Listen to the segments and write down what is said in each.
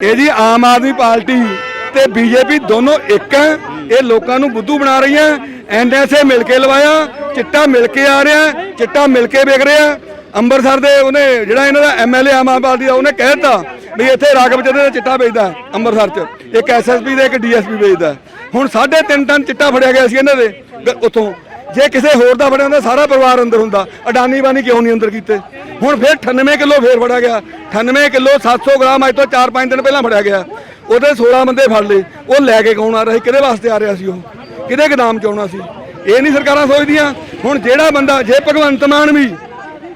ਇਹ ਜੀ ਆਮ ਆਦਮੀ ਪਾਰਟੀ ਤੇ ਬੀਜੇਪੀ ਦੋਨੋਂ ਇੱਕ ਹੈ। ਇਹ ਲੋਕਾਂ ਨੂੰ ਬੁੱਧੂ ਬਣਾ ਰਹੀਆਂ ਐਨਐਸਏ ਮਿਲ ਕੇ ਲਵਾਇਆ, ਚਿੱਟਾ ਮਿਲ ਕੇ ਆ ਰਿਹਾ, ਚਿੱਟਾ ਮਿਲ ਕੇ ਵਿਕ ਰਿਹਾ। ਅੰਮ੍ਰਿਤਸਰ ਦੇ ਉਹਨੇ ਜਿਹੜਾ ਇਹਨਾਂ ਦਾ ਐਮਐਲਏ ਆਮ ਆਦਮੀ ਪਾਰਟੀ ਦਾ ਉਹਨੇ ਕਹਿ ਦਿੱਤਾ ਵੀ ਇੱਥੇ ਰਾਗਵ ਚੰਦਰ ਦਾ ਚਿੱਟਾ ਵੇਚਦਾ ਅੰਮ੍ਰਿਤਸਰ 'ਚ। ਇੱਕ ਐਸਐਸਪੀ ਦੇ, ਇੱਕ ਡੀਐਸਪੀ ਵੇਚਦਾ। ਹੁਣ 3.5 ਟਨ ਚਿੱਟਾ ਫੜਿਆ ਗਿਆ ਸੀ ਇਹਨਾਂ ਦੇ ਉੱਥੋਂ। ਜੇ ਕਿਸੇ ਹੋਰ ਦਾ ਫੜਿਆ ਹੁੰਦਾ, ਸਾਰਾ ਪਰਿਵਾਰ ਅੰਦਰ ਹੁੰਦਾ। ਅਡਾਨੀ ਬਾਨੀ ਕਿਉਂ ਨਹੀਂ ਅੰਦਰ ਕੀਤੇ? ਹੁਣ ਫਿਰ 98 ਕਿਲੋ ਫੇਰ ਫੜਿਆ ਗਿਆ। 98 ਕਿਲੋ 700 ਗ੍ਰਾਮ ਅੱਜ ਤੋਂ 4-5 ਦਿਨ ਪਹਿਲਾਂ ਫੜਿਆ ਗਿਆ। ਉਹਦੇ 16 ਬੰਦੇ ਫੜ ਲਏ। ਉਹ ਲੈ ਕੇ ਕੌਣ ਆ ਰਿਹਾ ਸੀ? ਕਿਹਦੇ ਵਾਸਤੇ ਆ ਰਿਹਾ ਸੀ ਉਹ? ਕਿਹਦੇ ਗਦਾਮ ਚ ਆਉਣਾ ਸੀ? ਇਹ ਨਹੀਂ ਸਰਕਾਰਾਂ ਸੋਚਦੀਆਂ। ਹੁਣ ਜਿਹੜਾ ਬੰਦਾ, ਜੇ ਭਗਵੰਤ ਮਾਨ ਵੀ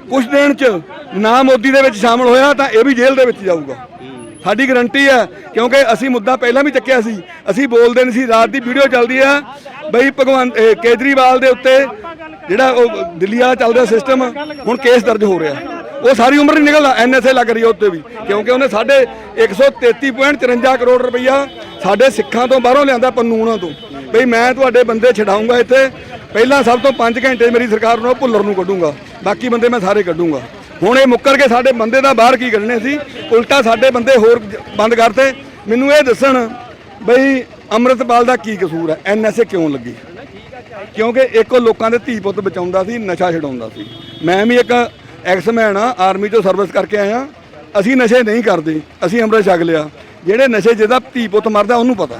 ਕੁਝ ਦਿਨ ਚ ਨਾ ਮੋਦੀ ਦੇ ਵਿੱਚ ਸ਼ਾਮਲ ਹੋਇਆ, ਤਾਂ ਇਹ ਵੀ ਜੇਲ੍ਹ ਦੇ ਵਿੱਚ ਜਾਊਗਾ। ਸਾਡੀ ਗਰੰਟੀ ਹੈ, ਕਿਉਂਕਿ ਅਸੀਂ ਮੁੱਦਾ ਪਹਿਲਾਂ ਵੀ ਚੱਕਿਆ ਸੀ। ਅਸੀਂ ਬੋਲਦੇ ਨਹੀਂ ਸੀ। ਰਾਤ ਦੀ ਵੀਡੀਓ ਚੱਲਦੀ ਆ, ਬਈ ਭਗਵੰਤ ਕੇਜਰੀਵਾਲ ਦੇ ਉੱਤੇ ਜਿਹੜਾ ਉਹ ਦਿੱਲੀ ਵਾਲਾ ਚੱਲਦਾ ਸਿਸਟਮ ਹੁਣ ਕੇਸ ਦਰਜ ਹੋ ਰਿਹਾ। ਉਹ ਸਾਰੀ ਉਮਰ ਨਹੀਂ ਨਿਕਲਦਾ ਐਨਐਸਏ ਲੱਗ ਰਹੀ ਹੈ ਉੱਤੇ ਵੀ। ਕਿਉਂਕਿ ਉਹਨੇ ਸਾਡੇ 133.54 ਕਰੋੜ ਰੁਪਈਆ ਸਾਡੇ ਸਿੱਖਾਂ ਤੋਂ ਬਾਹਰੋਂ ਲਿਆਂਦਾ ਕਾਨੂੰਨਾਂ ਤੋਂ। ਬਈ ਮੈਂ ਤੁਹਾਡੇ ਬੰਦੇ ਛਡਾਊਂਗਾ ਇੱਥੇ, ਪਹਿਲਾਂ ਸਭ ਤੋਂ 5 ਘੰਟੇ ਮੇਰੀ ਸਰਕਾਰ ਨੂੰ ਭੁੱਲਰ ਨੂੰ ਕੱਢੂੰਗਾ, ਬਾਕੀ ਬੰਦੇ ਮੈਂ ਸਾਰੇ ਕੱਢੂੰਗਾ। ਹੁਣ ਇਹ ਮੁੱਕਰ ਕੇ ਸਾਡੇ ਬੰਦੇ ਦਾ ਬਾਹਰ ਕੀ ਕੱਢਣੇ ਸੀ? ਉਲਟਾ ਸਾਡੇ ਬੰਦੇ ਹੋਰ ਬੰਦ ਕਰਤੇ। ਮੈਨੂੰ ਇਹ ਦੱਸਣ ਬਈ ਅੰਮ੍ਰਿਤਪਾਲ ਦਾ ਕੀ ਕਸੂਰ ਹੈ? ਐਨਐਸਏ ਕਿਉਂ ਲੱਗੀ? ਕਿਉਂਕਿ ਇੱਕੋ ਲੋਕਾਂ ਦੇ ਧੀ ਪੁੱਤ ਬਚਾਉਂਦਾ ਸੀ, ਨਸ਼ਾ ਛਡਾਉਂਦਾ ਸੀ। ਮੈਂ ਵੀ ਇੱਕ ਐਕਸਮੈਨ ਆ ਆਰਮੀ 'ਚੋਂ ਸਰਵਿਸ ਕਰਕੇ ਆਇਆ ਅਸੀਂ ਨਸ਼ੇ ਨਹੀਂ ਕਰਦੇ, ਅਸੀਂ ਅੰਮ੍ਰਿਤ ਛਕ ਲਿਆ। ਜਿਹੜੇ ਨਸ਼ੇ ਜਿਹਦਾ ਧੀ ਪੁੱਤ ਮਰਦਾ, ਉਹਨੂੰ ਪਤਾ।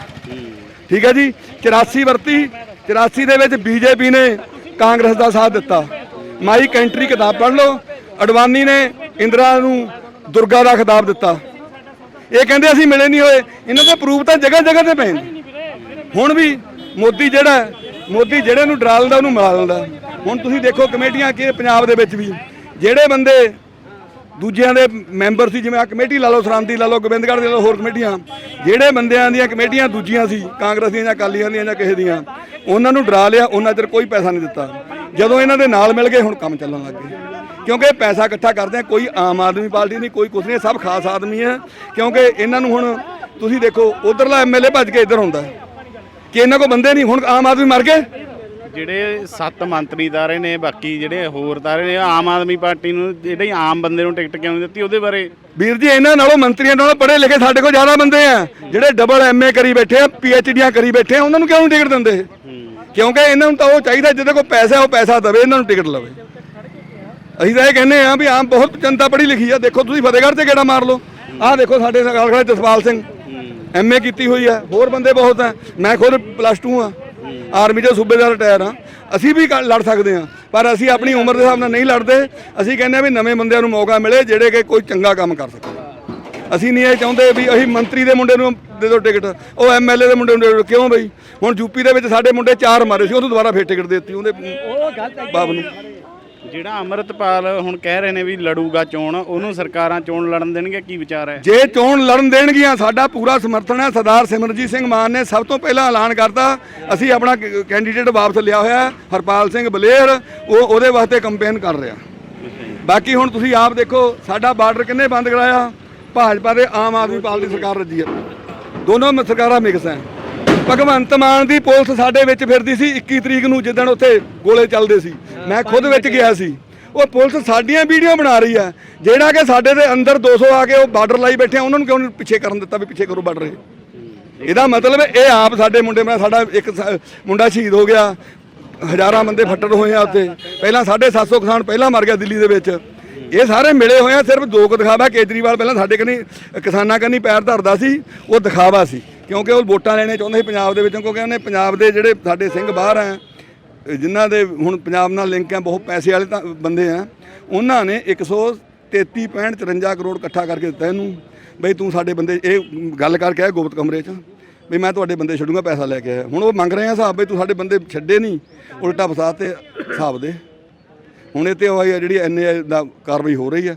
ਠੀਕ ਹੈ ਜੀ? 84 ਵਰਤੀ 84 ਦੇ ਵਿੱਚ ਬੀਜੇਪੀ ਨੇ ਕਾਂਗਰਸ ਦਾ ਸਾਥ ਦਿੱਤਾ। ਮਾਈ ਕੰਟਰੀ ਕਿਤਾਬ ਪੜ੍ਹ ਲਓ। ਅਡਵਾਨੀ ਨੇ ਇੰਦਰਾ ਨੂੰ ਦੁਰਗਾ ਦਾ ਖਿਤਾਬ ਦਿੱਤਾ। ਇਹ ਕਹਿੰਦੇ ਅਸੀਂ ਮਿਲੇ ਨਹੀਂ ਹੋਏ। ਇਹਨਾਂ ਦੇ ਪ੍ਰੂਫ ਤਾਂ ਜਗ੍ਹਾ ਜਗ੍ਹਾ ਤੇ ਪਏ ਨੇ। ਹੁਣ ਵੀ ਮੋਦੀ ਜਿਹੜਾ ਮੋਦੀ ਜਿਹੜੇ ਨੂੰ ਡਰਾ ਲੈਂਦਾ, ਉਹਨੂੰ ਮਿਲਾ ਲੈਂਦਾ। ਹੁਣ ਤੁਸੀਂ ਦੇਖੋ ਕਮੇਟੀਆਂ ਕਿ ਪੰਜਾਬ ਦੇ ਵਿੱਚ ਵੀ। ਜਿਹੜੇ ਬੰਦੇ ਦੂਜਿਆਂ ਦੇ ਮੈਂਬਰ ਸੀ, ਜਿਵੇਂ ਆ ਕਮੇਟੀ ਲਾ ਲਓ ਸਰਾਂਤੀ ਲਾ ਲਓ, ਗੋਬਿੰਦਗੜ੍ਹ ਦੇ ਲਾ ਲਓ, ਹੋਰ ਕਮੇਟੀਆਂ, ਜਿਹੜੇ ਬੰਦਿਆਂ ਦੀਆਂ ਕਮੇਟੀਆਂ ਦੂਜੀਆਂ ਸੀ ਕਾਂਗਰਸ ਦੀਆਂ ਜਾਂ ਅਕਾਲੀਆਂ ਦੀਆਂ ਜਾਂ ਕਿਸੇ ਦੀਆਂ, ਉਹਨਾਂ ਨੂੰ ਡਰਾ ਲਿਆ, ਉਹਨਾਂ ਚਿਰ ਕੋਈ ਪੈਸਾ ਨਹੀਂ ਦਿੱਤਾ। ਜਦੋਂ ਇਹਨਾਂ ਦੇ ਨਾਲ ਮਿਲ ਗਏ, ਹੁਣ ਕੰਮ ਚੱਲਣ ਲੱਗ ਗਏ। ਕਿਉਂਕਿ ਪੈਸਾ ਇਕੱਠਾ ਕਰਦੇ ਆ, ਕੋਈ ਆਮ ਆਦਮੀ ਪਾਰਟੀ ਨਹੀਂ, ਕੋਈ ਕੁਛ ਨਹੀਂ, ਸਭ ਖਾਸ ਆਦਮੀ ਹੈ ਕਿਉਂਕਿ ਇਹਨਾਂ ਨੂੰ ਹੁਣ ਤੁਸੀਂ ਦੇਖੋ, ਉਧਰਲਾ ਐਮਐਲਏ ਭੱਜ ਕੇ ਇੱਧਰ ਆਉਂਦਾ। ਕਿ ਇਹਨਾਂ ਕੋ ਬੰਦੇ ਨਹੀਂ, ਹੁਣ ਆਮ ਆਦਮੀ ਮਰ ਗਏ? ਜਿਹੜੇ ਸੱਤ ਮੰਤਰੀ ਦਾਰੇ ਨੇ, ਬਾਕੀ ਜਿਹੜੇ ਹੋਰ ਦਾਰੇ ਨੇ, ਆਮ ਆਦਮੀ ਪਾਰਟੀ ਨੂੰ ਜਿਹੜੇ ਆਮ ਬੰਦੇ ਨੂੰ ਟਿਕਟ ਕਿਉਂ ਦਿੱਤੀ, ਉਹਦੇ ਬਾਰੇ। ਵੀਰ ਜੀ, ਇਹਨਾਂ ਨਾਲੋਂ ਮੰਤਰੀਆਂ ਨਾਲੋਂ ਪੜ੍ਹੇ ਲਿਖੇ ਸਾਡੇ ਕੋਲ ਜ਼ਿਆਦਾ ਬੰਦੇ ਆ। ਜਿਹੜੇ ਡਬਲ ਐਮਏ ਕਰੀ ਬੈਠੇ ਆ ਪੀਐਚਡੀਆਂ ਕਰੀ ਬੈਠੇ ਆ, ਉਹਨਾਂ ਨੂੰ ਕਿਉਂ ਨਹੀਂ ਟਿਕਟ ਦਿੰਦੇ? ਕਿਉਂਕਿ ਇਹਨਾਂ ਨੂੰ ਤਾਂ ਉਹ ਚਾਹੀਦਾ ਜਿਹਦੇ ਕੋਲ ਪੈਸਾ, ਉਹ ਪੈਸਾ ਦੇਵੇ, ਇਹਨਾਂ ਨੂੰ ਟਿਕਟ ਲਵੇ। ਅਸੀਂ ਤਾਂ ਇਹ ਕਹਿੰਦੇ ਆ ਵੀ ਆਮ ਬਹੁਤ ਜਨਤਾ ਪੜ੍ਹੀ ਲਿਖੀ ਆ। ਦੇਖੋ ਤੁਸੀਂ ਫਤਿਹਗੜ੍ਹ ਤੇ ਕਿਹੜਾ ਮਾਰ ਲਓ। ਆਹ ਦੇਖੋ ਸਾਡੇ ਨਾਲ ਖੜਾ ਜਸਪਾਲ ਸਿੰਘ। ਐਮਏ ਕੀਤੀ ਹੋਈ ਆ। ਹੋਰ ਬੰਦੇ ਬਹੁਤ ਆ। ਮੈਂ ਖੁਦ ਪਲੱਸ 2 ਆ। ਆਰਮੀ ਦੇ ਸੂਬੇਦਾਰ ਰਿਟਾਇਰ ਆ ਅਸੀਂ ਵੀ ਲੜ ਸਕਦੇ ਆ ਪਰ ਅਸੀਂ ਆਪਣੀ ਉਮਰ ਦੇ ਹਿਸਾਬ ਨਾਲ ਨਹੀਂ ਲੜਦੇ। ਅਸੀਂ ਕਹਿੰਦੇ ਆ ਵੀ ਨਵੇਂ ਬੰਦਿਆਂ ਨੂੰ ਮੌਕਾ ਮਿਲੇ ਜਿਹੜੇ ਕਿ ਕੋਈ ਚੰਗਾ ਕੰਮ ਕਰ ਸਕਣ ਅਸੀਂ ਨਹੀਂ ਇਹ ਚਾਹੁੰਦੇ ਵੀ ਅਸੀਂ ਮੰਤਰੀ ਦੇ ਮੁੰਡੇ ਨੂੰ ਦੇ ਦਿਓ ਟਿਕਟ ਉਹ ਐਮਐਲਏ ਦੇ ਮੁੰਡੇ ਨੂੰ ਕਿਉਂ ਬਈ? ਹੁਣ ਯੂਪੀ ਦੇ ਵਿੱਚ ਸਾਡੇ ਮੁੰਡੇ ਚਾਰ ਮਾਰੇ ਸੀ ਉਹਨੂੰ ਦੁਬਾਰਾ ਫੇਰ ਟਿਕਟ ਦੇ ਦਿੱਤੀ ਉਹਦੇ ਬਾਬ ਨੂੰ। ਜਿਹੜਾ ਅੰਮ੍ਰਿਤਪਾਲ ਹੁਣ ਕਹਿ ਰਹੇ ਨੇ ਵੀ ਲੜੂਗਾ ਚੋਣ, ਉਹਨੂੰ ਸਰਕਾਰਾਂ ਚੋਣ ਲੜਨ ਦੇਣਗੇ, ਕੀ ਵਿਚਾਰ ਹੈ? ਜੇ ਚੋਣ ਲੜਨ ਦੇਣਗੀਆਂ, ਸਾਡਾ ਪੂਰਾ ਸਮਰਥਨ ਹੈ। ਸਰਦਾਰ ਸਿਮਰਜੀਤ ਸਿੰਘ ਮਾਨ ਨੇ ਸਭ ਤੋਂ ਪਹਿਲਾਂ ਐਲਾਨ ਕਰਤਾ, ਅਸੀਂ ਆਪਣਾ ਕੈਂਡੀਡੇਟ ਵਾਪਸ ਲਿਆ ਹੋਇਆ ਹਰਪਾਲ ਸਿੰਘ ਬਲੇਰ, ਉਹ ਉਹਦੇ ਵਾਸਤੇ ਕੰਪੇਨ ਕਰ ਰਿਹਾ। ਬਾਕੀ ਹੁਣ ਤੁਸੀਂ ਆਪ ਦੇਖੋ, ਸਾਡਾ ਬਾਰਡਰ ਕਿੰਨੇ ਬੰਦ ਕਰਾਇਆ, ਭਾਜਪਾ ਦੇ ਆਮ ਆਦਮੀ ਪਾਰਟੀ ਸਰਕਾਰ ਰੱਜੀ ਹੈ। ਦੋਨੋਂ ਸਰਕਾਰਾਂ ਮਿਕਸ ਹੈ। ਭਗਵੰਤ ਮਾਨ ਦੀ ਪੁਲਿਸ ਸਾਡੇ ਵਿੱਚ ਫਿਰਦੀ ਸੀ 21 ਤਰੀਕ ਨੂੰ ਜਿੱਦਣ ਉੱਥੇ ਗੋਲੇ ਚੱਲਦੇ ਸੀ। ਮੈਂ ਖੁਦ ਵਿੱਚ ਗਿਆ ਸੀ। ਉਹ ਪੁਲਿਸ ਸਾਡੀਆਂ ਵੀਡੀਓ ਬਣਾ ਰਹੀ ਹੈ। ਜਿਹੜਾ ਕਿ ਸਾਡੇ ਦੇ ਅੰਦਰ 200 ਆ ਕੇ ਉਹ ਬਾਰਡਰ ਲਾਈ ਬੈਠੇ ਆ, ਉਹਨਾਂ ਨੂੰ ਕਿਉਂ ਪਿੱਛੇ ਕਰਨ ਦਿੱਤਾ ਵੀ ਪਿੱਛੇ ਕਰੋ ਬਾਰਡਰ ਇਹਦਾ ਮਤਲਬ ਇਹ ਆਪ ਸਾਡੇ ਮੁੰਡੇ ਮੈਂ ਸਾਡਾ ਇੱਕ ਮੁੰਡਾ ਸ਼ਹੀਦ ਹੋ ਗਿਆ। ਹਜ਼ਾਰਾਂ ਬੰਦੇ ਫੱਟੜ ਹੋਏ ਆ ਉੱਥੇ। ਪਹਿਲਾਂ 750 ਕਿਸਾਨ ਪਹਿਲਾਂ ਮਰ ਗਿਆ ਦਿੱਲੀ ਦੇ ਵਿੱਚ। ਇਹ ਸਾਰੇ ਮਿਲੇ ਹੋਏ ਆ, ਸਿਰਫ ਦੋ ਕੁ ਦਿਖਾਵਾ ਕੇਜਰੀਵਾਲ ਪਹਿਲਾਂ ਸਾਡੇ ਕਨੀ ਕਿਸਾਨਾਂ ਕਨੀ ਪੈਰ ਧਰਦਾ ਸੀ, ਉਹ ਦਿਖਾਵਾ ਸੀ। ਕਿਉਂਕਿ ਉਹ ਵੋਟਾਂ ਲੈਣੇ ਚਾਹੁੰਦੇ ਸੀ ਪੰਜਾਬ ਦੇ ਵਿੱਚੋਂ, ਕਿਉਂਕਿ ਉਹਨੇ ਪੰਜਾਬ ਦੇ ਜਿਹੜੇ ਸਾਡੇ ਸਿੰਘ ਬਾਹਰ ਆ ਜਿਨ੍ਹਾਂ ਦੇ ਹੁਣ ਪੰਜਾਬ ਨਾਲ ਲਿੰਕ ਆ ਬਹੁਤ ਪੈਸੇ ਵਾਲੇ ਤਾਂ ਬੰਦੇ ਆ ਉਹਨਾਂ ਨੇ 133.54 ਕਰੋੜ ਇਕੱਠਾ ਕਰਕੇ ਦਿੱਤਾ ਇਹਨੂੰ। ਬਈ ਤੂੰ ਸਾਡੇ ਬੰਦੇ, ਇਹ ਗੱਲ ਕਰਕੇ ਆ ਗੁਪਤ ਕਮਰੇ 'ਚ ਵੀ ਮੈਂ ਤੁਹਾਡੇ ਬੰਦੇ ਛੱਡੂਗਾ, ਪੈਸਾ ਲੈ ਕੇ ਆਇਆ। ਹੁਣ ਉਹ ਮੰਗ ਰਹੇ ਆ ਹਿਸਾਬ ਵੀ ਤੂੰ ਸਾਡੇ ਬੰਦੇ ਛੱਡੇ ਨਹੀਂ, ਉਲਟਾ ਫਸਾਦ ਤੇ ਹਿਸਾਬ ਦੇ। ਹੁਣ ਇਹ ਤੇ ਉਹ ਆ ਜਿਹੜੀ ਐਨਏ ਦਾ ਕਾਰਵਾਈ ਹੋ ਰਹੀ ਆ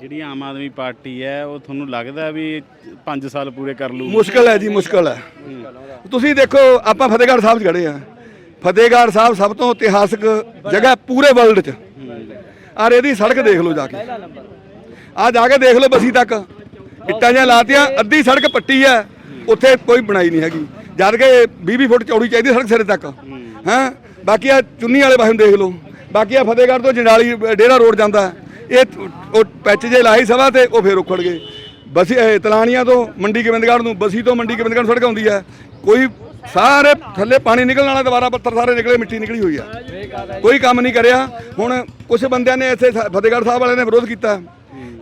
ਜਿਹੜੀ ਆਮ ਆਦਮੀ ਪਾਰਟੀ ਹੈ, ਉਹ ਤੁਹਾਨੂੰ ਲੱਗਦਾ ਵੀ 5 ਸਾਲ ਪੂਰੇ ਕਰ ਲੂ ਮੁਸ਼ਕਲ ਹੈ ਜੀ, ਮੁਸ਼ਕਲ ਹੈ। ਤੁਸੀਂ ਦੇਖੋ, ਆਪਾਂ ਫਤਿਹਗੜ੍ਹ ਸਾਹਿਬ 'ਚ ਖੜੇ ਆ ਫਤਿਹਗੜ੍ਹ ਸਾਹਿਬ ਸਭ ਤੋਂ ਇਤਿਹਾਸਕ ਜਗ੍ਹਾ ਪੂਰੇ ਵਰਲਡ 'ਚ। ਆਰ ਇਹਦੀ ਸੜਕ ਦੇਖ ਲਓ ਜਾ ਕੇ। ਆ ਜਾ ਕੇ ਦੇਖ ਲਓ ਬਸੀ ਤੱਕ। ਇੱਟਾਂ ਜਾਂ ਲਾਤੀਆਂ, ਅੱਧੀ ਸੜਕ ਪੱਟੀ ਹੈ। ਉੱਥੇ ਕੋਈ ਬਣਾਈ ਨਹੀਂ ਹੈਗੀ। ਜਦ ਕਿ 20 ਫੁੱਟ ਚੌੜੀ ਚਾਹੀਦੀ ਸੜਕ ਸਿਰੇ ਤੱਕ। ਹਾਂ? ਬਾਕੀ ਆ ਚੁੰਨੀ ਵਾਲੇ ਪਾਸੇ ਨੂੰ ਦੇਖ ਲਓ। ਬਾਕੀ ਆ ਫਤਿਹਗੜ੍ਹ ਤੋਂ ਜੰਡਾਲੀ, ਡੇਰਾ ਰੋਡ ਜਾਂਦਾ ਇਹ ਉਹ ਪੈਚ ਜੇ ਲਾਈ ਸਭਾ ਤੇ ਉਹ ਫੇਰ ਉਖੜ ਗਏ। ਬਸੀ ਇਹ ਤਲਾਣੀਆਂ ਤੋਂ ਮੰਡੀ ਗੋਬਿੰਦਗੜ੍ਹ ਨੂੰ, ਬਸੀ ਤੋਂ ਮੰਡੀ ਗੋਬਿੰਦਗੜ੍ਹ ਸੜਕ ਆਉਂਦੀ ਹੈ। ਕੋਈ ਸਾਰੇ ਥੱਲੇ ਪਾਣੀ ਨਿਕਲਣ ਵਾਲਾ ਦੁਬਾਰਾ ਪੱਥਰ ਸਾਰੇ ਨਿਕਲੇ, ਮਿੱਟੀ ਨਿਕਲੀ ਹੋਈ ਆ ਕੋਈ ਕੰਮ ਨਹੀਂ ਕਰਿਆ। ਹੁਣ ਕੁਝ ਬੰਦਿਆਂ ਨੇ ਇੱਥੇ ਸ- ਫਤਿਹਗੜ੍ਹ ਸਾਹਿਬ ਵਾਲਿਆਂ ਨੇ ਵਿਰੋਧ ਕੀਤਾ।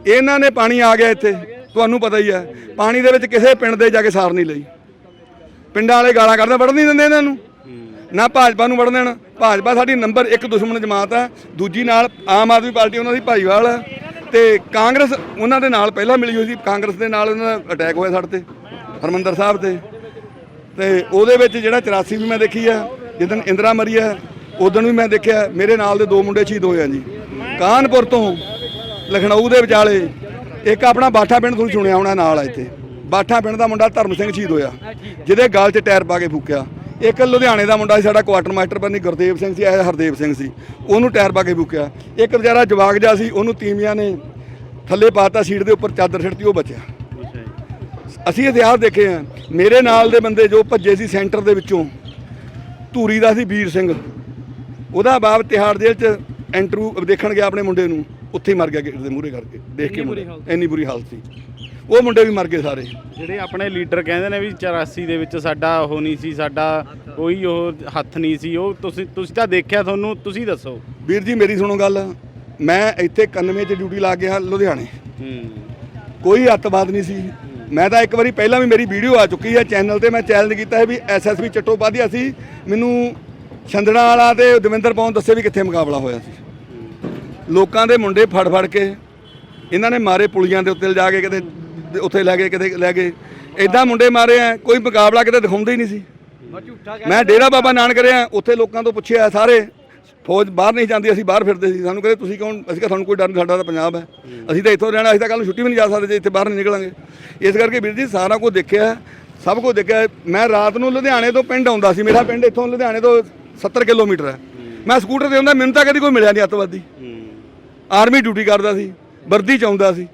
ਇਹਨਾਂ ਨੇ ਪਾਣੀ ਆ ਗਿਆ ਇੱਥੇ। ਤੁਹਾਨੂੰ ਪਤਾ ਹੀ ਹੈ, ਪਾਣੀ ਦੇ ਵਿੱਚ ਕਿਸੇ ਪਿੰਡ ਦੇ ਜਾ ਕੇ ਸਾਰ ਨਹੀਂ ਲਈ। ਪਿੰਡਾਂ ਵਾਲੇ ਗਾਲਾਂ ਕੱਢਦੇ, ਵੜਨ ਨਹੀਂ ਦਿੰਦੇ ਇਹਨਾਂ ਨੂੰ। ਨਾ ਭਾਜਪਾ ਨੂੰ ਵੜਨ ਦੇਣ। ਭਾਜਪਾ ਸਾਡੀ ਨੰਬਰ 1 ਦੁਸ਼ਮਣ ਜਮਾਤ ਹੈ ਦੂਜੀ ਨਾਲ ਆਮ ਆਦਮੀ ਪਾਰਟੀ ਉਹਨਾਂ ਦੀ ਭਾਈਵਾਲ ਹੈ ਤੇ ਕਾਂਗਰਸ ਉਹਨਾਂ ਦੇ ਨਾਲ ਪਹਿਲਾਂ ਮਿਲੀ ਹੋਈ ਸੀ। ਕਾਂਗਰਸ ਦੇ ਨਾਲ ਉਹਨਾਂ ਦਾ ਅਟੈਕ ਹੋਇਆ ਸਾਡੇ ਤੇ, ਹਰਮੰਦਰ ਸਾਹਿਬ ਤੇ। ਤੇ ਉਹਦੇ ਵਿੱਚ ਜਿਹੜਾ 84 ਵੀ ਮੈਂ ਦੇਖੀ ਆ, ਜਿੱਦਣ ਇੰਦਰਾ ਮਰੀ ਆ ਉਦੋਂ ਵੀ ਮੈਂ ਦੇਖਿਆ, ਮੇਰੇ ਨਾਲ ਦੇ ਦੋ ਮੁੰਡੇ ਸ਼ਹੀਦ ਹੋਏ ਆ ਜੀ। ਕਾਨਪੁਰ ਤੋਂ ਲਖਨਊ ਦੇ ਵਿਚਾਲੇ ਇੱਕ ਆਪਣਾ ਬਾਠਾ ਪਿੰਡ ਤੁਸੀਂ ਸੁਣਿਆ ਹੋਣਾ ਨਾਲ ਆ ਇੱਥੇ। ਬਾਠਾ ਪਿੰਡ ਦਾ ਮੁੰਡਾ ਧਰਮ ਸਿੰਘ ਸ਼ਹੀਦ ਹੋਇਆ, ਜਿਹਦੇ ਗਲ 'ਚ ਟਾਇਰ ਪਾ ਕੇ ਫੂਕਿਆ। ਇੱਕ ਲੁਧਿਆਣੇ ਦਾ ਮੁੰਡਾ ਸੀ ਸਾਡਾ ਕੁਆਟਰ ਮਾਸਟਰ ਬੰਨੀ ਗੁਰਦੇਵ ਸਿੰਘ ਸੀ ਇਹ ਹਰਦੇਵ ਸਿੰਘ ਸੀ। ਉਹਨੂੰ ਟਾਇਰ ਪਾ ਕੇ ਫੂਕਿਆ। ਇੱਕ ਵਿਚਾਰਾ ਜਵਾਗ ਜਾ ਸੀ ਉਹਨੂੰ ਤੀਮੀਆਂ ਨੇ ਥੱਲੇ ਪਾਤਾ ਸੀਟ ਦੇ ਉੱਪਰ ਚਾਦਰ ਛਿੜਤੀ ਉਹ ਬਚਿਆ। ਅਸੀਂ ਇਤਿਹਾਸ ਦੇਖੇ ਆ ਮੇਰੇ ਨਾਲ ਦੇ ਬੰਦੇ ਜੋ ਭੱਜੇ ਸੀ ਸੈਂਟਰ ਦੇ ਵਿੱਚੋਂ ਧੂਰੀ ਦਾ ਸੀ ਵੀਰ ਸਿੰਘ। ਉਹਦਾ ਬਾਪ ਤਿਹਾੜ ਜੇਲ੍ਹ 'ਚ ਇੰਟਰਵਿਊ ਦੇਖਣ ਗਿਆ ਆਪਣੇ ਮੁੰਡੇ ਨੂੰ ਉੱਥੇ ਹੀ ਮਰ ਗਿਆ ਗੇਟ ਦੇ ਮੂਹਰੇ ਕਰਕੇ ਦੇਖ ਕੇ ਇੰਨੀ ਬੁਰੀ ਹਾਲਤ ਸੀ। ਉਹ ਮੁੰਡੇ ਵੀ ਮਰ ਗਏ ਸਾਰੇ। ਜਿਹੜੇ ਆਪਣੇ ਲੀਡਰ ਕਹਿੰਦੇ ਨੇ ਵੀ 84 ਦੇ ਵਿੱਚ ਸਾਡਾ ਉਹ ਨਹੀਂ ਸੀ ਸਾਡਾ ਕੋਈ ਉਹ ਹੱਥ ਨਹੀਂ ਸੀ ਉਹ ਤੁਸੀਂ ਤੁਸੀਂ ਤਾਂ ਦੇਖਿਆ ਤੁਹਾਨੂੰ ਤੁਸੀਂ ਦੱਸੋ। ਵੀਰ ਜੀ ਮੇਰੀ ਸੁਣੋ ਗੱਲ। ਮੈਂ ਇੱਥੇ 91 'ਚ ਡਿਊਟੀ ਲਾ ਗਿਆ ਲੁਧਿਆਣੇ। ਕੋਈ ਅੱਤਵਾਦ ਨਹੀਂ ਸੀ। ਮੈਂ ਤਾਂ ਇੱਕ ਵਾਰੀ ਪਹਿਲਾਂ ਵੀ ਮੇਰੀ ਵੀਡੀਓ ਆ ਚੁੱਕੀ ਹੈ ਚੈਨਲ ਤੇ। ਮੈਂ ਚੈਲੰਜ ਕੀਤਾ ਹੈ ਵੀ ਐਸਐਸਪੀ ਚਟੋਪਾਧਿਆ ਸੀ। ਮੈਨੂੰ ਛੰਦਣਾ ਵਾਲਾ ਤੇ ਦਵਿੰਦਰ ਪੌਨ ਦੱਸੇ ਵੀ ਕਿੱਥੇ ਮੁਕਾਬਲਾ ਹੋਇਆ ਸੀ। ਲੋਕਾਂ ਦੇ ਮੁੰਡੇ ਫੜ ਫੜ ਕੇ ਇਹਨਾਂ ਨੇ ਮਾਰੇ ਪੁਲੀਆਂ ਦੇ ਉੱਤੇ ਜਾ ਕੇ ਕਿਤੇ ਉੱਥੇ ਲੈ ਗਏ ਕਿਤੇ ਲੈ ਗਏ। ਐਦਾਂ ਮੁੰਡੇ ਮਾਰੇ ਆ ਕੋਈ ਮੁਕਾਬਲਾ ਕਿਤੇ ਦਿਖਾਉਂਦੇ ਹੀ ਨਹੀਂ ਸੀ। ਮੈਂ ਡੇਰਾ ਬਾਬਾ ਨਾਨਕ ਰਿਹਾ ਉੱਥੇ ਲੋਕਾਂ ਤੋਂ ਪੁੱਛਿਆ ਸਾਰੇ ਫੌਜ ਬਾਹਰ ਨਹੀਂ ਜਾਂਦੀ ਅਸੀਂ ਬਾਹਰ ਫਿਰਦੇ ਸੀ। ਸਾਨੂੰ ਕਹਿੰਦੇ ਤੁਸੀਂ ਕੌਣ? ਅਸੀਂ ਕਿਹਾ ਤੁਹਾਨੂੰ ਕੋਈ ਡਰ ਨਹੀਂ ਸਾਡਾ ਤਾਂ ਪੰਜਾਬ ਹੈ। ਅਸੀਂ ਤਾਂ ਇੱਥੋਂ ਰਹਿਣਾ ਅਸੀਂ ਤਾਂ ਕੱਲ ਨੂੰ ਛੁੱਟੀ ਵੀ ਨਹੀਂ ਜਾ ਸਕਦੇ ਜੇ ਇੱਥੇ ਬਾਹਰ ਨਹੀਂ ਨਿਕਲਾਂਗੇ। ਇਸ ਕਰਕੇ ਵੀਰ ਜੀ ਸਾਰਾ ਕੁਝ ਦੇਖਿਆ ਸਭ ਕੁਝ ਦੇਖਿਆ। ਮੈਂ ਰਾਤ ਨੂੰ ਲੁਧਿਆਣੇ ਤੋਂ ਪਿੰਡ ਆਉਂਦਾ ਸੀ। ਮੇਰਾ ਪਿੰਡ ਇੱਥੋਂ ਲੁਧਿਆਣੇ ਤੋਂ 70 ਕਿਲੋਮੀਟਰ ਹੈ। ਮੈਂ ਸਕੂਟਰ ਤੇ ਹੁੰਦਾ ਮੈਨੂੰ ਤਾਂ ਕਦੀ ਕੋਈ ਮਿਲਿਆ ਨਹੀਂ ਅੱਤਵਾਦੀ। ਆਰਮੀ ਡਿਊਟੀ ਕਰਦਾ ਸੀ ਵਰਦੀ ਚ ਆਉਂਦਾ ਸੀ।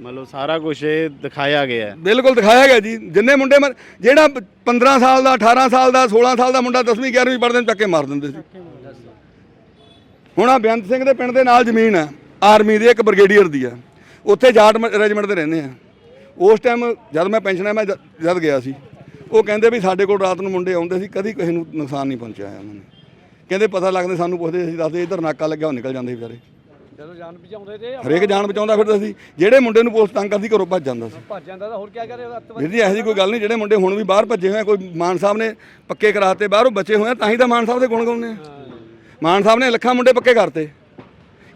ਮਤਲਬ ਸਾਰਾ ਕੁਝ ਇਹ ਦਿਖਾਇਆ ਗਿਆ ਹੈ। ਬਿਲਕੁਲ ਦਿਖਾਇਆ ਗਿਆ ਜੀ। ਜਿੰਨੇ ਮੁੰਡੇ ਮਰ ਜਿਹੜਾ 15 ਸਾਲ ਦਾ 18 ਸਾਲ ਦਾ 16 ਸਾਲ ਦਾ ਮੁੰਡਾ 10ਵੀਂ 11ਵੀਂ ਪੜ੍ਹਦੇ ਨੂੰ ਚੱਕ ਕੇ ਮਾਰ ਦਿੰਦੇ ਸੀ। ਹੁਣ ਆ ਬੇਅੰਤ ਸਿੰਘ ਦੇ ਪਿੰਡ ਦੇ ਨਾਲ ਜ਼ਮੀਨ ਹੈ। ਆਰਮੀ ਦੀ, ਇੱਕ ਬ੍ਰਿਗੇਡੀਅਰ ਦੀ ਆ ਉੱਥੇ ਜਾਟ ਮ- ਰੈਜੀਮੈਂਟ ਦੇ ਰਹਿੰਦੇ ਆ। ਉਸ ਟਾਈਮ ਜਦ ਮੈਂ ਪੈਨਸ਼ਨ ਆ ਮੈਂ ਜ- ਜਦ ਗਿਆ ਸੀ। ਉਹ ਕਹਿੰਦੇ ਵੀ ਸਾਡੇ ਕੋਲ ਰਾਤ ਨੂੰ ਮੁੰਡੇ ਆਉਂਦੇ ਸੀ, ਕਦੀ ਕਿਸੇ ਨੂੰ ਨੁਕਸਾਨ ਨਹੀਂ ਪਹੁੰਚਾਇਆ ਉਹਨਾਂ ਨੇ। ਕਹਿੰਦੇ ਪਤਾ ਲੱਗਦਾ ਸਾਨੂੰ ਪੁੱਛਦੇ ਅਸੀਂ ਦੱਸਦੇ ਇੱਧਰ ਨਾਕਾ ਲੱਗਿਆ, ਉਹ ਨਿਕਲ ਜਾਂਦੇ ਸੀ ਵਿਚਾਰੇ। ਜਦੋਂ ਜਾਨ ਬਚਾਉਂਦੇ ਤੇ ਹਰੇਕ ਜਾਨ ਬਚਾਉਂਦਾ ਫਿਰਦਾ ਸੀ। ਜਿਹੜੇ ਮੁੰਡੇ ਨੂੰ ਪੁਲਿਸ ਤੰਗ ਕਰਦੀ ਘਰੋਂ ਭੱਜ ਜਾਂਦਾ ਸੀ। ਭੱਜ ਜਾਂਦਾ ਤਾਂ ਹੋਰ ਕੀ ਕਰੇ ਵੀਰ ਜੀ ਇਹੋ ਜਿਹੀ ਕੋਈ ਗੱਲ ਨਹੀਂ ਜਿਹੜੇ ਮੁੰਡੇ ਹੁਣ ਵੀ ਬਾਹਰ ਭੱਜੇ ਹੋਏ ਆ ਕੋਈ ਮਾਨ ਸਾਹਿਬ ਨੇ ਪੱਕੇ ਕਰਾਤੇ ਬਾਹਰੋਂ ਬਚੇ ਹੋਏ ਆ ਤਾਂ ਹੀ ਤਾਂ ਮਾਨ ਸਾਹਿਬ ਦੇ ਗੁਣ ਗਾਉਂਦੇ ਆ। ਮਾਨ ਸਾਹਿਬ ਨੇ ਲੱਖਾਂ ਮੁੰਡੇ ਪੱਕੇ ਕਰਤੇ।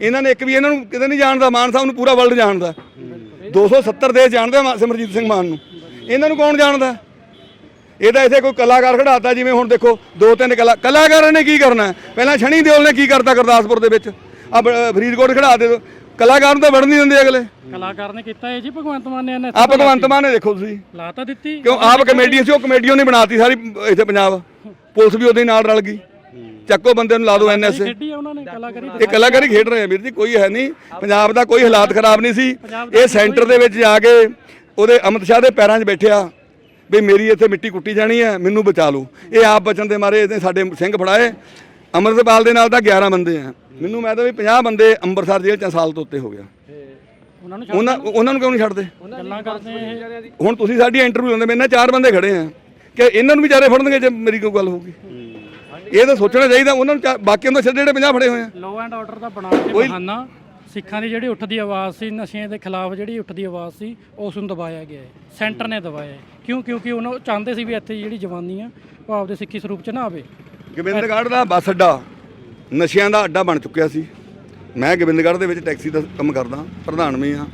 ਇਹਨਾਂ ਨੇ ਇੱਕ ਵੀ ਇਹਨਾਂ ਨੂੰ ਕਿਤੇ ਨਹੀਂ ਜਾਣਦਾ ਮਾਨ ਸਾਹਿਬ ਨੂੰ ਪੂਰਾ ਵਰਲਡ ਜਾਣਦਾ। 270 ਦੇਸ਼ ਜਾਣਦੇ ਮਾ- ਸਿਮਰਜੀਤ ਸਿੰਘ ਮਾਨ ਨੂੰ। ਇਹਨਾਂ ਨੂੰ ਕੌਣ ਜਾਣਦਾ? ਇਹ ਤਾਂ ਇੱਥੇ ਕੋਈ ਕਲਾਕਾਰ ਖੜਾਤਾ ਜਿਵੇਂ ਹੁਣ ਦੇਖੋ ਦੋ ਤਿੰਨ ਕਲਾ ਕਲਾਕਾਰਾਂ ਨੇ ਕੀ ਕਰਨਾ? ਹੈ? ਪਹਿਲਾਂ ਛਣੀ ਦਿਓਲ ਨੇ ਕੀ ਕਰਤਾ ਗੁਰਦਾਸਪੁਰ ਦੇ ਵਿੱਚ? ਆ ਫਰੀਦਕੋਟ ਖੜਾ ਦੇ ਦਿਓ। ਕਲਾਕਾਰ ਨੂੰ ਤਾਂ ਵੜਨ ਨਹੀਂ ਦਿੰਦੇ ਅਗਲੇ। ਕਲਾਕਾਰ ਨੇ ਕੀਤਾ ਇਹ ਜੀ ਭਗਵੰਤ ਮਾਨ ਨੇ ਇਹਨੇ ਆ ਭਗਵੰਤ ਮਾਨ ਨੇ ਦੇਖੋ ਤੁਸੀਂ। ਲਾਤਾ ਦਿੱਤੀ। ਕਿਉਂ ਆਪ ਕਮੇਡੀ ਸੀ ਉਹ ਕਮੇਡੀਓ ਨੇ ਬਣਾਤੀ ਸਾਰੀ ਇੱਥੇ ਪੰਜਾਬ। ਪੁਲਿਸ ਵੀ ਉਹਦੇ ਨਾਲ ਰਲ ਗਈ। ਚੱਕੋ ਬੰਦੇ ਨੂੰ ਲਾ ਦਿਓ ਉਹਨਾਂ ਕਲਾਕਾਰੀ ਇਹ ਕਲਾਕਾਰੀ ਖੇਡ ਰਹੇ ਆ ਵੀਰ ਜੀ ਕੋਈ ਹੈ ਨਹੀਂ। ਪੰਜਾਬ ਦਾ ਕੋਈ ਹਾਲਾਤ ਖਰਾਬ ਨਹੀਂ ਸੀ। ਇਹ ਸੈਂਟਰ ਦੇ ਵਿੱਚ ਜਾ ਕੇ ਉਹਦੇ ਅਮਿਤ ਸ਼ਾਹ ਦੇ ਪੈਰਾਂ 'ਚ ਬੈਠਿਆ। ਵੀ ਮੇਰੀ ਇੱਥੇ ਮਿੱਟੀ ਕੁੱਟੀ ਜਾਣੀ ਹੈ ਮੈਨੂੰ ਬਚਾ ਲਓ। ਇਹ ਆਪ ਬਚਣ ਦੇ ਮਾਰੇ ਇਹਨੇ ਸਾਡੇ ਸਿੰਘ ਫੜਾਏ। ਅੰਮ੍ਰਿਤਪਾਲ ਦੇ ਨਾਲ ਤਾਂ 11 ਬੰਦੇ ਆ। ਮੈਨੂੰ ਮੈਂ ਤਾਂ ਵੀ 50 ਬੰਦੇ ਅੰਮ੍ਰਿਤਸਰ ਜੇਲ੍ਹ 'ਚ ਸਾਲ ਤੋਂ ਉੱਤੇ ਹੋ ਗਿਆ। ਉਹਨਾਂ ਨੂੰ ਉਹਨਾਂ ਉਹਨਾਂ ਨੂੰ ਕਿਉਂ ਨਹੀਂ ਛੱਡਦੇ? ਗੱਲਾਂ ਕਰਦੇ ਹੁਣ ਤੁਸੀਂ ਸਾਡੀ ਇੰਟਰਵਿਊ ਲੈਂਦੇ ਮੇਰੇ ਨਾਲ ਚਾਰ ਬੰਦੇ ਖੜੇ ਆ। ਕਿ ਇਹਨਾਂ ਨੂੰ ਵੀ ਚਾਰੇ ਫੜਨਗੇ ਜੇ ਮੇਰੀ ਕੋਈ ਗੱਲ ਹੋਊਗੀ। ਇਹ ਤਾਂ ਸੋਚਣਾ ਚਾਹੀਦਾ ਉਹਨਾਂ ਨੂੰ ਬਾਕੀਆਂ ਤੋਂ ਜਿਹੜੇ 50 ਫੜੇ ਹੋਏ ਆ। ਲੋ ਐਂਡ ਆਰਡਰ ਦਾ ਬਣਾ ਕੇ ਬਹਾਨਾ ਸਿੱਖਾਂ ਦੀ ਜਿਹੜੀ ਉੱਠਦੀ ਆਵਾਜ਼ ਸੀ ਨਸ਼ਿਆਂ ਦੇ ਖਿਲਾਫ ਜਿਹੜੀ ਉੱਠਦੀ ਆਵਾਜ਼ ਸੀ ਉਸ ਨੂੰ ਦਬਾਇਆ ਗਿਆ ਹੈ। ਸੈਂਟਰ ਨੇ ਦਬਾਇਆ ਹੈ। ਕਿਉਂ? ਕਿਉਂਕਿ ਉਹਨਾਂ ਚਾਹੁੰਦੇ ਸੀ ਵੀ ਇੱਥੇ ਜਿਹੜੀ ਜਵਾਨੀ ਆ ਉਹ ਆਪਦੇ ਸਿੱਖੀ ਸਰੂਪ ਚ ਨਾ ਆਵੇ। ਗੋਬਿੰਦਗੜ੍ਹ ਦਾ ਬੱਸ ਅੱਡਾ ਨਸ਼ਿਆਂ ਦਾ ਅੱਡਾ ਬਣ ਚੁੱਕਿਆ ਸੀ। ਮੈਂ ਗੋਬਿੰਦਗੜ੍ਹ ਦੇ ਵਿੱਚ ਟੈਕਸੀ ਦਾ ਕੰਮ ਕਰਦਾ ਪ੍ਰਧਾਨ ਵੀ ਆ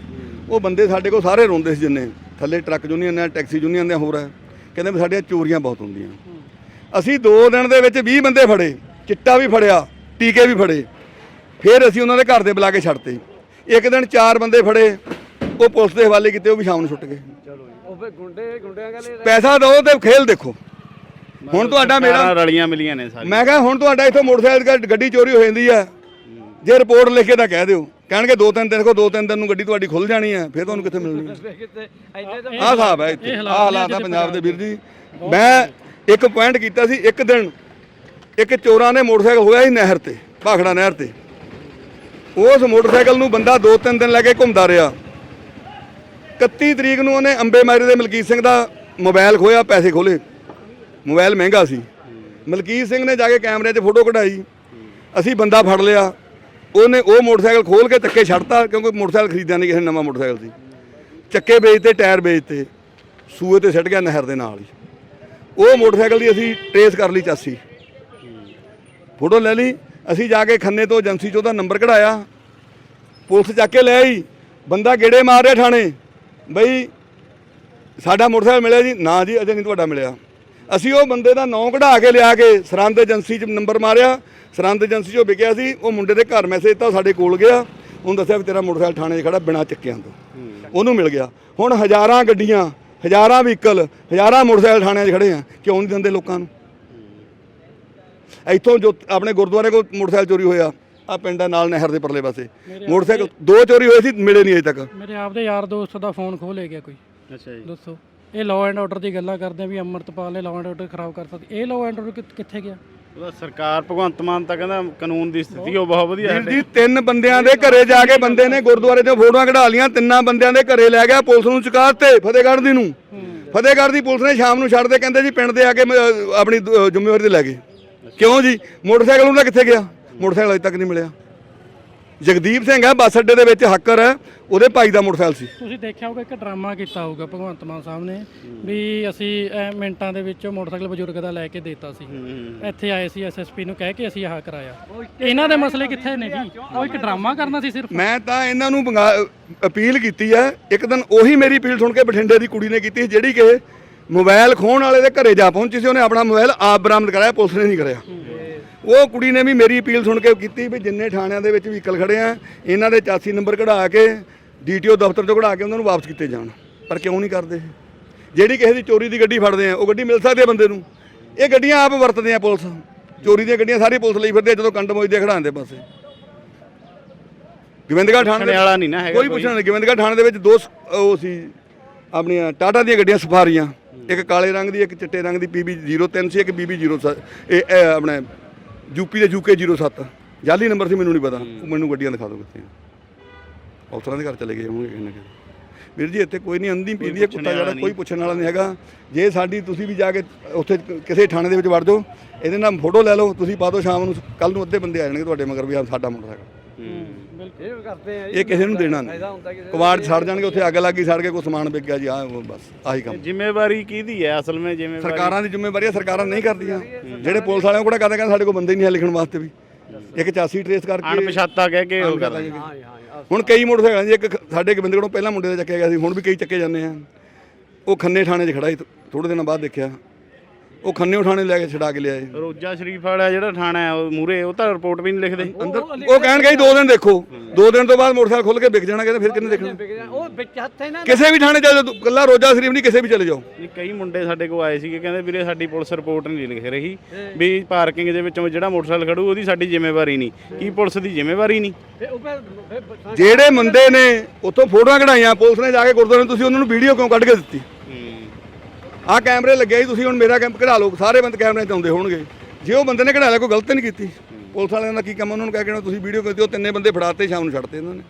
ਉਹ ਬੰਦੇ ਸਾਡੇ ਕੋਲ ਸਾਰੇ ਰੋਂਦੇ ਸੀ ਜਿੰਨੇ। ਥੱਲੇ ਟਰੱਕ ਯੂਨੀਅਨ ਨੇ ਟੈਕਸੀ ਯੂਨੀਅਨ ਦੇ ਹੋਰ ਹੈ। ਕਹਿੰਦੇ ਵੀ ਸਾਡੀਆਂ ਚੋਰੀਆਂ ਬਹੁਤ ਹੁੰਦੀਆਂ। ਅਸੀਂ 2 ਦਿਨ ਦੇ ਵਿੱਚ 20 ਬੰਦੇ ਫੜੇ ਚਿੱਟਾ ਵੀ ਫੜਿਆ ਟੀਕੇ ਵੀ ਫੜੇ। ਫਿਰ ਅਸੀਂ ਉਹਨਾਂ ਦੇ ਘਰ ਦੇ ਬੁਲਾ ਕੇ ਛੱਡਤੇ। ਇੱਕ ਦਿਨ ਚਾਰ ਬੰਦੇ ਫੜੇ ਉਹ ਪੁਲਿਸ ਦੇ ਹਵਾਲੇ ਕੀਤੇ ਉਹ ਵੀ ਸ਼ਾਮ ਨੂੰ ਛੁੱਟ ਗਏ। ਚਲੋ ਉਹ ਫੇ ਗੁੰਡੇ ਗੁੰਡਿਆਂ ਕਹਿੰਦੇ ਪੈਸਾ ਦਿਓ ਤੇ ਖੇਲ ਦੇਖੋ। ਹੁਣ ਤੁਹਾਡਾ ਮੇਰਾ ਰਲੀਆਂ ਮਿਲੀਆਂ ਨੇ ਸਾਰੀ ਮੈਂ ਕਿਹਾ ਹੁਣ ਤੁਹਾਡਾ ਇੱਥੋਂ ਮੋਟਰਸਾਈਕਲ ਗੱਡੀ ਚੋਰੀ ਹੋ ਜਾਂਦੀ ਆ। ਜੇ ਰਿਪੋਰਟ ਲਿਖ ਕੇ ਤਾਂ ਕਹਿ ਦਿਓ। ਕਹਿਣਗੇ ਦੋ ਤਿੰਨ ਦਿਨ ਕੋ ਦੋ ਤਿੰਨ ਦਿਨ ਨੂੰ ਗੱਡੀ ਤੁਹਾਡੀ ਖੁੱਲ ਜਾਣੀ ਆ ਫਿਰ ਤੁਹਾਨੂੰ ਕਿੱਥੇ ਮਿਲਣੀ ਆਹ ਹਿਸਾਬ ਹੈ ਇੱਥੇ। ਆਹ ਹਾਲਾਤ ਆ ਪੰਜਾਬ ਦੇ ਵੀਰ ਜੀ। ਮੈਂ ਇੱਕ ਪੁਆਇੰਟ ਕੀਤਾ ਸੀ ਇੱਕ ਦਿਨ ਇੱਕ ਚੋਰਾਂ ਨੇ ਮੋਟਰਸਾਈਕਲ ਹੋਇਆ ਸੀ ਨਹਿਰ ਤੇ ਭਾਖੜਾ ਨਹਿਰ ਤੇ। ਉਸ ਮੋਟਰਸਾਈਕਲ ਨੂੰ ਬੰਦਾ ਦੋ ਤਿੰਨ ਦਿਨ ਲੈ ਕੇ ਘੁੰਮਦਾ ਰਿਹਾ। 31 ਤਰੀਕ ਨੂੰ ਉਹਨੇ ਅੰਬੇ ਮਾਰੀ ਦੇ ਮਲਕੀਤ ਸਿੰਘ ਦਾ ਮੋਬਾਈਲ ਖੋਇਆ ਪੈਸੇ ਖੋਲੇ ਮੋਬਾਈਲ ਮਹਿੰਗਾ ਸੀ। ਮਲਕੀਤ ਸਿੰਘ ਨੇ ਜਾ ਕੇ ਕੈਮਰੇ 'ਚ ਫੋਟੋ ਕਢਾਈ। ਅਸੀਂ ਬੰਦਾ ਫੜ ਲਿਆ। ਉਹਨੇ ਉਹ ਮੋਟਰਸਾਈਕਲ ਖੋਲ ਕੇ ਚੱਕੇ ਛੱਡਤਾ ਕਿਉਂਕਿ ਮੋਟਰਸਾਈਕਲ ਖਰੀਦਿਆ ਨਹੀਂ ਕਿਸੇ ਨਵਾਂ ਮੋਟਰਸਾਈਕਲ ਸੀ। ਚੱਕੇ ਵੇਚਤੇ, ਟਾਇਰ ਵੇਚਤੇ। ਸੂਏ ਤੇ ਸਿੱਟ ਗਿਆ ਨਹਿਰ ਦੇ ਨਾਲ ਹੀ। ਉਹ ਮੋਟਰਸਾਈਕਲ ਦੀ ਅਸੀਂ ਟਰੇਸ ਕਰ ਲਈ ਚਾਸੀ। ਫੋਟੋ ਲੈ ਲਈ। ਅਸੀਂ ਜਾ ਕੇ ਖੰਨੇ ਤੋਂ ਏਜੰਸੀ 'ਚ ਉਹਦਾ ਨੰਬਰ ਕਢਾਇਆ। ਪੁਲਿਸ ਚੱਕ ਕੇ ਲੈ ਆਈ। ਬੰਦਾ ਗੇੜੇ ਮਾਰ ਰਿਹਾ ਥਾਣੇ। ਬਈ, ਸਾਡਾ ਮੋਟਰਸਾਈਕਲ ਮਿਲਿਆ ਜੀ? ਨਾ ਜੀ, ਅਜੇ ਨਹੀਂ ਤੁਹਾਡਾ ਮਿਲਿਆ। ਅਸੀਂ ਉਹ ਬੰਦੇ ਦਾ ਨਾਂ ਕਢਾ ਕੇ ਲਿਆ ਕੇ ਸਰੰਦ ਏਜੰਸੀ 'ਚ ਨੰਬਰ ਮਾਰਿਆ ਸਰੰਦ ਏਜੰਸੀ 'ਚੋਂ ਵਿਕਿਆ ਸੀ ਉਹ ਮੁੰਡੇ ਦੇ ਘਰ ਮੈਸੇਜ ਦਿੱਤਾ ਸਾਡੇ ਕੋਲ ਗਿਆ ਉਹਨੂੰ ਦੱਸਿਆ ਵੀ ਤੇਰਾ ਮੋਟਰਸਾਈਕਲ ਥਾਣੇ 'ਚ ਖੜਾ ਬਿਨਾਂ ਚੱਕਿਆਂ ਤੋਂ। ਉਹਨੂੰ ਮਿਲ ਗਿਆ। ਹੁਣ ਹਜ਼ਾਰਾਂ ਗੱਡੀਆਂ ਹਜ਼ਾਰਾਂ ਵਹੀਕਲ ਹਜ਼ਾਰਾਂ ਮੋਟਰਸਾਈਕਲ ਥਾਣਿਆਂ 'ਚ ਖੜੇ ਆ ਕਿਉਂ ਨਹੀਂ ਦਿੰਦੇ ਲੋਕਾਂ ਨੂੰ? ਇੱਥੋਂ ਜੋ ਆਪਣੇ ਗੁਰਦੁਆਰੇ ਕੋਲ ਮੋਟਰਸਾਈਕਲ ਚੋਰੀ ਹੋਇਆ ਆ ਪਿੰਡ ਆ ਨਾਲ ਨਹਿਰ ਦੇ ਪਰਲੇ ਪਾਸੇ। ਮੋਟਰਸਾਈਕਲ ਦੋ ਚੋਰੀ ਹੋਏ ਸੀ ਮਿਲੇ ਨਹੀਂ ਅਜੇ ਤੱਕ। ਮੇਰੇ ਆਪਦੇ ਯਾਰ ਦੋਸਤ ਦਾ ਫੋਨ ਖੋਹ ਲੈ ਗਿਆ ਕੋਈ। ਅੱਛਾ ਜੀ। ਦੱਸੋ। ਇਹ ਲਾਅ ਐਂਡ ਆਰਡਰ ਦੀ ਗੱਲਾਂ ਕਰਦੇ ਆ ਵੀ ਅੰਮ੍ਰਿਤਪਾਲ ਨੇ ਲਾਅ ਐਂਡ ਆਰਡਰ ਖਰਾਬ ਕਰ ਸਕਦੀ ਇਹ ਲਾਅ ਐਂਡ ਆਰਡਰ ਕਿੱਥੇ ਗਿਆ? ਉਹਦਾ ਸਰਕਾਰ ਭਗਵੰਤ ਮਾਨ ਤਾਂ ਕਹਿੰਦਾ ਕਾਨੂੰਨ ਦੀ ਸਥਿਤੀ ਉਹ ਬਹੁਤ ਵਧੀਆ ਵੀਰ ਜੀ ਤਿੰਨ ਬੰਦਿਆਂ ਦੇ ਘਰੇ ਜਾ ਕੇ ਬੰਦੇ ਨੇ ਗੁਰਦੁਆਰੇ ਤੋਂ ਫੋਟੋਆਂ ਕਢਾ ਲੀਆਂ ਤਿੰਨਾਂ ਬੰਦਿਆਂ ਦੇ ਘਰੇ ਲੈ ਗਿਆ ਪੁਲਿਸ ਨੂੰ ਚੁਕਾ ਦਿੱਤੇ ਫਤਿਹਗੜ੍ਹ ਦੀ ਨੂੰ। ਫਤਿਹਗੜ੍ਹ ਦੀ ਪੁਲਿਸ ਨੇ ਸ਼ਾਮ ਨੂੰ ਛੱਡਦੇ ਕਹਿੰਦੇ ਜੀ ਪਿੰਡ ਦੇ ਆ ਕੇ ਆਪਣੀ ਜ਼ਿੰਮੇਵਾਰੀ ਤੇ ਲੈ ਗਏ। ਕਿਉਂ ਜੀ? ਮੋਟਰਸਾਈਕਲ ਉਹਦਾ ਕਿੱਥੇ ਗਿਆ? ਮੋਟਰਸਾਈਕਲ ਅਜੇ ਤੱਕ ਨਹੀਂ ਮਿਲਿਆ। ਜਗਦੀਪ ਸਿੰਘ ਹੈ ਬੱਸ ਅੱਡੇ ਦੇ ਵਿੱਚ ਹਾਕਰ ਹੈ ਉਹਦੇ ਭਾਈ ਦਾ ਮੋਟਰਸਾਈਕਲ ਸੀ। ਤੁਸੀਂ ਦੇਖਿਆ ਹੋਊਗਾ ਇੱਕ ਡਰਾਮਾ ਕੀਤਾ ਹੋਊਗਾ ਭਗਵੰਤ ਮਾਨ ਸਾਹਿਬ ਨੇ ਵੀ ਅਸੀਂ ਐ ਮਿੰਟਾਂ ਦੇ ਵਿੱਚ ਮੋਟਰਸਾਈਕਲ ਬਜ਼ੁਰਗ ਦਾ ਲੈ ਕੇ ਦੇਤਾ ਸੀ। ਇੱਥੇ ਆਏ ਸੀ ਐਸਐਸਪੀ ਨੂੰ ਕਹਿ ਕੇ ਅਸੀਂ ਆਹ ਕਰਾਇਆ। ਇਹਨਾਂ ਦੇ ਮਸਲੇ ਕਿੱਥੇ ਨੇ ਜੀ? ਉਹ ਇੱਕ ਡਰਾਮਾ ਕਰਨਾ ਸੀ ਸਿਰਫ। ਮੈਂ ਤਾਂ ਇਹਨਾਂ ਨੂੰ ਬੰਗਾ- ਅਪੀਲ ਕੀਤੀ ਹੈ ਇੱਕ ਦਿਨ ਉਹੀ ਮੇਰੀ ਅਪੀਲ ਸੁਣ ਕੇ ਬਠਿੰਡੇ ਦੀ ਕੁੜੀ ਨੇ ਕੀਤੀ ਸੀ, ਜਿਹੜੀ ਕਿ ਮੋਬਾਈਲ ਖੋਹਣ ਵਾਲੇ ਦੇ ਘਰੇ ਜਾ ਪਹੁੰਚੀ ਸੀ ਉਹਨੇ ਆਪਣਾ ਮੋਬਾਈਲ ਆਪ ਬਰਾਮਦ ਕਰਾਇਆ ਪੁਲਿਸ ਨੇ ਨਹੀਂ ਕਰਿਆ। ਉਹ ਕੁੜੀ ਨੇ ਵੀ ਮੇਰੀ ਅਪੀਲ ਸੁਣ ਕੇ ਕੀਤੀ ਵੀ ਜਿੰਨੇ ਥਾਣਿਆਂ ਦੇ ਵਿੱਚ ਵਹੀਕਲ ਖੜੇ ਆ ਇਹਨਾਂ ਦੇ 84 ਨੰਬਰ ਕਢਾ ਕੇ ਡੀਟੀਓ ਦਫ਼ਤਰ ਚੋਂ ਕਢਾ ਕੇ ਉਹਨਾਂ ਨੂੰ ਵਾਪਸ ਕੀਤੇ ਜਾਣ। ਪਰ ਕਿਉਂ ਨਹੀਂ ਕਰਦੇ? ਜਿਹੜੀ ਕਿਸੇ ਦੀ ਚੋਰੀ ਦੀ ਗੱਡੀ ਫੜਦੇ ਆ ਉਹ ਗੱਡੀ ਮਿਲ ਸਕਦੀ ਹੈ ਬੰਦੇ ਨੂੰ? ਇਹ ਗੱਡੀਆਂ ਆਪ ਵਰਤਦੇ ਆ ਪੁਲਿਸ। ਚੋਰੀ ਦੀਆਂ ਗੱਡੀਆਂ ਸਾਰੀ ਪੁਲਿਸ ਲਈ ਫਿਰਦੇ ਜਦੋਂ ਕੰਡ ਮੋਜਦੇ ਖੜਾਉਂਦੇ ਪਾਸੇ ਗੋਬਿੰਦਗੜ੍ਹ ਥਾਣੇ ਵਾਲਾ ਨਹੀਂ ਨਾ ਹੈਗਾ ਕੋਈ ਪੁੱਛਣ ਨਹੀਂ। ਗੋਬਿੰਦਗੜ੍ਹ ਥਾਣੇ ਦੇ ਵਿੱਚ ਦੋ ਉਹ ਸੀ ਆਪਣੀਆਂ ਟਾਟਾ ਦੀਆਂ ਗੱਡੀਆਂ ਸਫਾਰੀਆਂ। ਇੱਕ ਕਾਲੇ ਰੰਗ ਦੀ ਇੱਕ ਚਿੱਟੇ ਰੰਗ ਦੀ ਪੀਬੀ 03 ਸੀ ਇੱਕ ਬੀਬੀ 07 ਇਹ ਇਹ ਆਪਣੇ ਯੂਪੀ ਦੇ ਯੂਕੇ 07 ਜਾਲੀ ਨੰਬਰ ਸੀ ਮੈਨੂੰ ਨਹੀਂ ਪਤਾ। ਉਹ ਮੈਨੂੰ ਗੱਡੀਆਂ ਦਿਖਾ ਦਿਓ ਕਿੱਥੇ ਅਫਸਰਾਂ ਦੇ ਘਰ ਚਲੇ ਗਏ ਹੋਣਗੇ ਕਿਸੇ ਨਾ ਕਿਸੇ ਵੀਰ ਜੀ ਇੱਥੇ ਕੋਈ ਨਹੀਂ ਅੰਧੀ ਪੀਂਦੀ ਹੈ ਕੁੱਤਾ ਜਿਹੜਾ ਕੋਈ ਪੁੱਛਣ ਵਾਲਾ ਨਹੀਂ ਹੈਗਾ। ਜੇ ਸਾਡੀ ਤੁਸੀਂ ਵੀ ਜਾ ਕੇ ਉੱਥੇ ਕਿਸੇ ਥਾਣੇ ਦੇ ਵਿੱਚ ਵੜ ਜਾਓ ਇਹਦੇ ਨਾਲ ਫੋਟੋ ਲੈ ਲਓ ਤੁਸੀਂ ਪਾ ਦਿਓ ਸ਼ਾਮ ਨੂੰ ਕੱਲ ਨੂੰ ਅੱਧੇ ਬੰਦੇ ਆ ਜਾਣਗੇ ਤੁਹਾਡੇ ਮਗਰ ਵੀ ਆ ਸਾਡਾ ਮੁੰਡਾ ਹੈਗਾ। ਇਹ ਵੀ ਕਰਦੇ ਆ ਇਹ ਕਿਸੇ ਨੂੰ ਦੇਣਾ ਨਹੀਂ ਫਾਇਦਾ ਹੁੰਦਾ ਕਿਸੇ ਕਵਾੜ ਛੱਡ ਜਾਣਗੇ ਉੱਥੇ ਅੱਗ ਲੱਗੀ ਸੜ ਕੇ ਕੋਈ ਸਮਾਨ ਵਿਕ ਗਿਆ ਜੀ ਆ ਬਸ ਆਹੀ ਕੰਮ। ਜ਼ਿੰਮੇਵਾਰੀ ਕਿਹਦੀ ਹੈ? ਅਸਲ ਵਿੱਚ ਜ਼ਿੰਮੇਵਾਰੀ ਸਰਕਾਰਾਂ ਦੀ ਜ਼ਿੰਮੇਵਾਰੀ ਹੈ ਸਰਕਾਰਾਂ ਨਹੀਂ ਕਰਦੀਆਂ। ਜਿਹੜੇ ਪੁਲਿਸ ਵਾਲਿਆਂ ਕੋਲ ਕਹਿੰਦੇ ਕਹਿੰਦੇ ਸਾਡੇ ਕੋਲ ਬੰਦੇ ਹੀ ਨਹੀਂ ਹੈ ਲਿਖਣ ਵਾਸਤੇ ਵੀ। ਇੱਕ 84 ਟਰੇਸ ਕਰਕੇ ਅਣਪਛਾਤਾ ਕਹਿ ਕੇ ਉਹ ਕਰਦਾ ਹਾਂ ਜੀ, ਹਾਂ। ਜੀ। ਹੁਣ ਕਈ ਮੋਟਰਸਾਈਕਲ ਜੀ ਇੱਕ ਖ- ਸਾਡੇ ਇੱਕ ਬੰਦੇ ਕੋਲੋਂ ਪਹਿਲਾਂ ਮੁੰਡੇ ਦਾ ਚੱਕਿਆ ਗਿਆ ਸੀ ਹੁਣ ਵੀ ਕਈ ਚੱਕੇ ਜਾਂਦੇ ਆ। ਉਹ ਖੰਨੇ ਥਾਣੇ 'ਚ ਖੜਾ ਸੀ ਥੋੜੇ ਦਿਨਾਂ ਬਾਅਦ ਦੇਖਿਆ। ਉਹ ਖੰਨੇ ਥਾਣੇ ਲੈ ਕੇ ਛਡਾ ਕੇ ਲਿਆਏ। ਰੋਜਾ ਸ਼ਰੀਫ ਵਾਲਾ ਜਿਹੜਾ ਥਾਣਾ ਹੈ ਉਹ ਮੂਰੇ ਉਹ ਤਾਂ ਰਿਪੋਰਟ ਵੀ ਨਹੀਂ ਲਿਖਦੇ। ਅੰਦਰ ਉਹ ਕਹਿਣਗੇ ਜੀ ਦੋ ਦਿਨ ਦੇਖੋ। ਦੋ ਦਿਨ ਤੋਂ ਬਾਅਦ ਮੋਟਰਸਾਈਕਲ ਖੁੱਲ ਕੇ ਵਿਕ ਜਾਣਾ ਕਹਿੰਦੇ ਫਿਰ ਕਿੰਨੇ ਦੇਖਣਾ। ਉਹ ਵਿੱਚ ਹੱਥ ਇਹਨਾਂ ਕਿਸੇ ਵੀ ਥਾਣੇ ਚਲੇ ਜਾਓ ਕੱਲਾ ਰੋਜਾ ਸ਼ਰੀਫ ਨਹੀਂ ਕਿਸੇ ਵੀ ਚਲੇ ਜਾਓ। ਨਹੀਂ ਕਈ ਮੁੰਡੇ ਸਾਡੇ ਕੋਲ ਆਏ ਸੀਗੇ ਕਹਿੰਦੇ ਵੀਰੇ ਸਾਡੀ ਪੁਲਿਸ ਰਿਪੋਰਟ ਨਹੀਂ ਲਿਖ ਰਹੀ ਵੀ ਪਾਰਕਿੰਗ ਦੇ ਵਿੱਚੋਂ ਜਿਹੜਾ ਮੋਟਰਸਾਈਕਲ ਖੜੂ ਉਹਦੀ ਸਾਡੀ ਜ਼ਿੰਮੇਵਾਰੀ ਨਹੀਂ। ਕੀ ਪੁਲਿਸ ਦੀ ਜ਼ਿੰਮੇਵਾਰੀ ਨਹੀਂ? ਜਿਹੜੇ ਬੰਦੇ ਨੇ ਉੱਥੋਂ ਫੋਟੋਆਂ ਕਢਾਈਆਂ ਪੁਲਿਸ ਨੇ ਜਾ ਕੇ ਗੁਰਦੁਆਰੇ ਤੁਸੀਂ ਉਹਨਾਂ ਨੂੰ ਵੀਡੀਓ ਕਿਉਂ ਕੱਢ ਕੇ ਦਿੱਤੀ? ਆਹ ਕੈਮਰੇ ਲੱਗੇ ਸੀ, ਤੁਸੀਂ ਹੁਣ ਮੇਰਾ ਕੈਂਪ ਕਢਾ ਲਓ, ਸਾਰੇ ਬੰਦੇ ਕੈਮਰੇ 'ਚ ਆਉਂਦੇ ਹੋਣਗੇ। ਜੇ ਉਹ ਬੰਦੇ ਨੇ ਕਢਾ ਲਿਆ, ਕੋਈ ਗਲਤ ਨਹੀਂ ਕੀਤੀ। ਪੁਲਿਸ ਵਾਲਿਆਂ ਦਾ ਕੀ ਕੰਮ ਉਹਨਾਂ ਨੂੰ ਕਹਿ ਕੇ ਤੁਸੀਂ ਵੀਡੀਓ ਕੀਤੀ ਉਹ ਤਿੰਨੇ ਬੰਦੇ ਫੜਾਤੇ, ਸ਼ਾਮ ਨੂੰ ਛੱਡਤੇ ਇਹਨਾਂ ਨੇ।